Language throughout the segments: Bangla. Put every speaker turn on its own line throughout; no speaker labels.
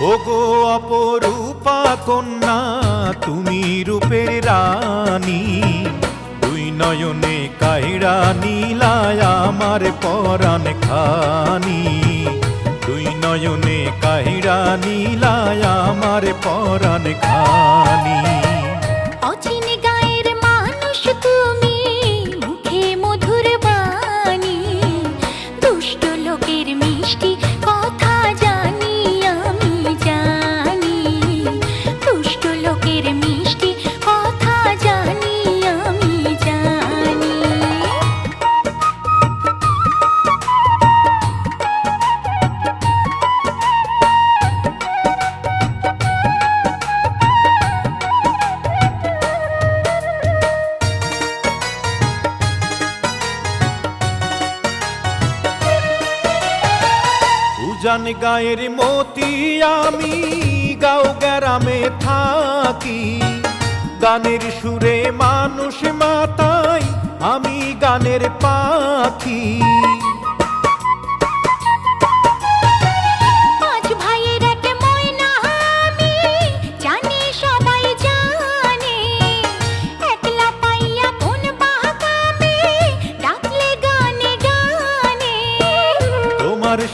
ওগো অপরূপা কন্যা, তুমি রূপের রানী। দুই নয়নে কাইরা নীলায় আমার পরাণ খানি। দুই নয়নে কাইরা নীলায় আমার পরাণ খানি। উজান গায়ের মতি আমি গাও গ্রামে থাকি। গানের সুরে মানুষ মাতাই আমি গানের পাখি।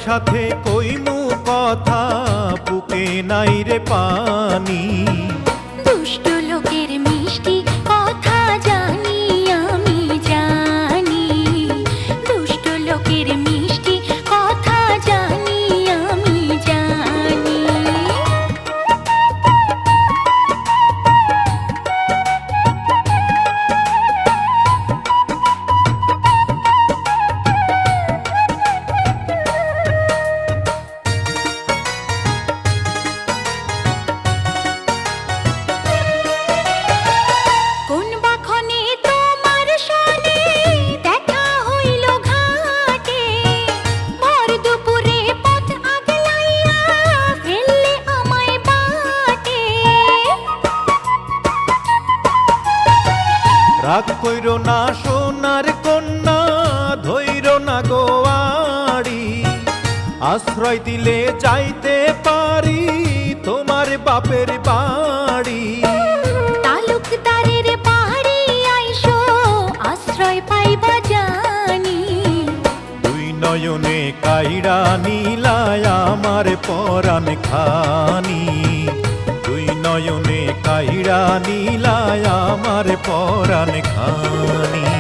সাথে কইমু কথা বুকে নাই রে পানি। রাগ কইর না সোনার কন্যা ধৈর না গোয়াড়ি আশ্রয় দিলে যাইতে পারি তোমার বাপের বাড়ি।
তালুকদারের বাড়ি আইসো আশ্রয় পাইবা জানি।
দুই নয়নে কাইরা নীলায় আমার পরাণ খানি। দুই নয়নে কাইরা নীলায় আমার পরাণ খানি।